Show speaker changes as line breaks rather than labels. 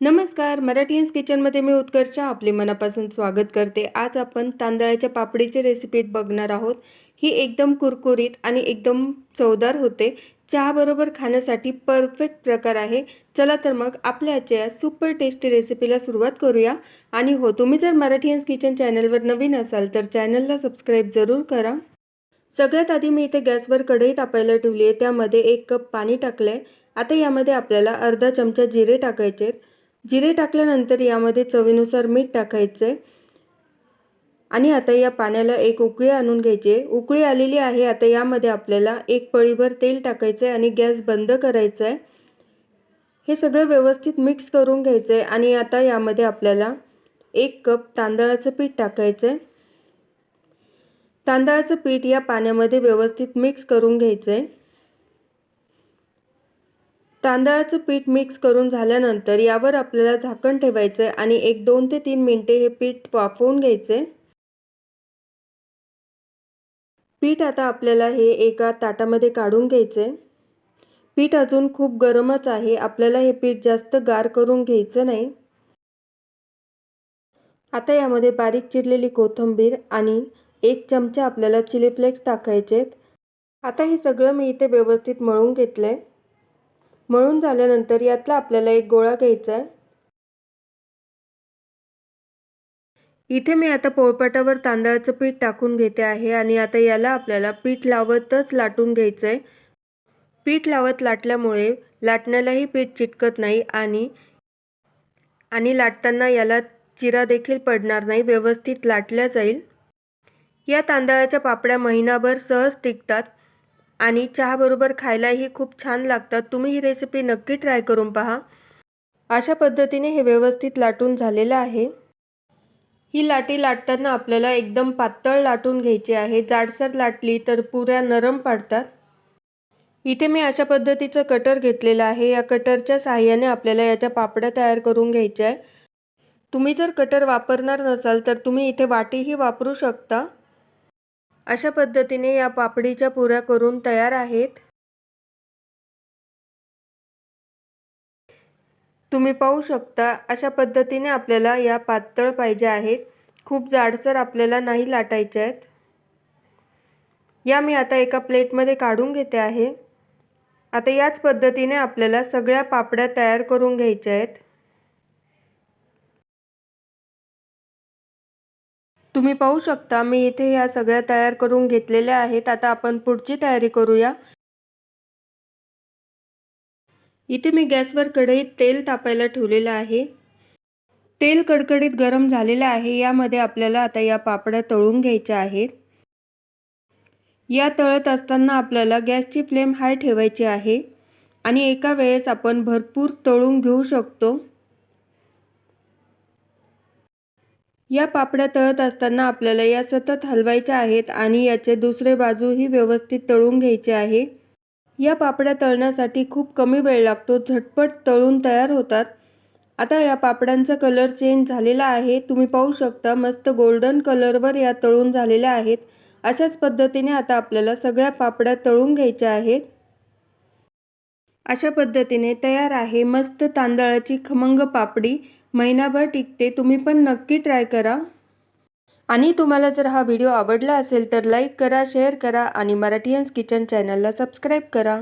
नमस्कार मराठीयन्स किचनमध्ये मी उत्कर्षा आपले मनापासून स्वागत करते. आज आपण तांदळाच्या पापडीची रेसिपी बघणार आहोत. ही एकदम कुरकुरीत आणि एकदम चवदार होते. चहाबरोबर खाण्यासाठी परफेक्ट प्रकार आहे. चला तर मग आपल्या आजच्या या सुपर टेस्टी रेसिपीला सुरुवात करूया. आणि हो तुम्ही जर मराठीयन्स किचन चॅनलवर नवीन असाल तर चॅनलला सबस्क्राईब जरूर करा. सगळ्यात आधी मी इथे गॅसवर कढई तापायला ठेवली आहे. त्यामध्ये एक कप पाणी टाकलं आहे आता यामध्ये आपल्याला अर्धा चमचा जिरे टाकायचे आहेत जिरे टाकल्यानंतर यामध्ये चवीनुसार मीठ टाकायचं. आहे आणि आता या पाण्याला एक उकळी आणून घ्यायची. उकळी आलेली आहे आता यामध्ये आपल्याला एक पळीभर तेल टाकायचं आहे आणि गॅस बंद करायचं आहे. हे सगळं व्यवस्थित मिक्स करून घ्यायचं आहे आणि आता यामध्ये आपल्याला एक कप तांदळाचं पीठ टाकायचं. आहे तांदळाचं पीठ या पाण्यामध्ये व्यवस्थित मिक्स करून घ्यायचं. आहे तांदळाचं पीठ मिक्स करून झाल्यानंतर यावर आपल्याला झाकण ठेवायचं आहे आणि एक दोन ते तीन मिनटे हे पीठ वाफवून घ्यायचे पीठ आता आपल्याला हे एका ताटामध्ये काढून घ्यायचे पीठ अजून खूप गरमच आहे आपल्याला हे पीठ जास्त गार करून घ्यायचं नाही. आता यामध्ये बारीक चिरलेली कोथिंबीर आणि एक चमचा आपल्याला चिली फ्लेक्स टाकायचे आता हे सगळं मी इथे व्यवस्थित मळून घेतलं आहे मळून झाल्यानंतर यातला आपल्याला एक गोळा घ्यायचा आहे. इथे मी आता पोळपाटावर तांदळाचं पीठ टाकून घेते आहे आणि आता याला आपल्याला पीठ लावतच लाटून घ्यायचं आहे पीठ लावत लाटल्यामुळे लाटण्यालाही पीठ चिटकत नाही आणि आणि लाटताना याला चिरा देखील पडणार नाही व्यवस्थित लाटल्या जाईल. या तांदळाच्या पापड्या महिनाभर सहज टिकतात. आणि चहाबरोबर खायलाही खूप छान लागतात. तुम्ही ही रेसिपी नक्की ट्राय करून पहा. अशा पद्धतीने हे व्यवस्थित लाटून झालेलं आहे. ही लाटी लाटताना आपल्याला एकदम पातळ लाटून घ्यायची आहे. जाडसर लाटली तर पुऱ्या नरम पाडतात. इथे मी अशा पद्धतीचं कटर घेतलेलं आहे. या कटरच्या साहाय्याने आपल्याला याच्या पापड्या तयार करून घ्यायच्या आहे तुम्ही जर कटर वापरणार नसाल तर तुम्ही इथे वाटीही वापरू शकता. अशा पद्धतीने या पापडीच्या पुऱ्या करून तयार आहेत. तुम्ही पाहू शकता अशा पद्धतीने आपल्याला या पातळ पाहिजे आहेत. खूप जाडसर आपल्याला नाही लाटायच्या आहेत. या मी आता एका प्लेटमध्ये काढून घेते आहे. आता याच पद्धतीने आपल्याला सगळ्या पापड्या तयार करून घ्यायच्या आहेत. तुम्ही पाहू शकता मी इथे ह्या सगळ्या तयार करून घेतलेल्या आहेत. आता आपण पुढची तयारी करूया. इथे मी गॅसवर कढईत तेल तापायला ठेवलेलं आहे. तेल कडकडीत गरम झालेलं आहे. यामध्ये आपल्याला आता या पापड्या तळून घ्यायच्या आहेत. या तळत असताना आपल्याला गॅसची फ्लेम हाय ठेवायची आहे आणि एका वेळेस आपण भरपूर तळून घेऊ शकतो. या पापड्या तळत असताना आपल्याला या सतत हलवायच्या आहेत आणि याचे दुसरे बाजूही व्यवस्थित तळून घ्यायचे आहे. या पापड्या तळण्यासाठी खूप कमी वेळ लागतो झटपट तळून तयार होतात. आता या पापड्यांचा कलर चेंज झालेला आहे. तुम्ही पाहू शकता मस्त गोल्डन कलरवर या तळून झालेल्या आहेत. अशाच पद्धतीने आता आपल्याला सगळ्या पापड्या तळून घ्यायच्या आहेत. अशा पद्धतीने तयार आहे मस्त तांदळाची खमंग पापडी. महिनाभर टिकते तुम्ही पण नक्की ट्राय करा. आणि तुम्हाला जर हा व्हिडिओ आवडला असेल तर लाईक करा शेअर करा आणि मराठीयन्स किचन चॅनलला सबस्क्राईब करा.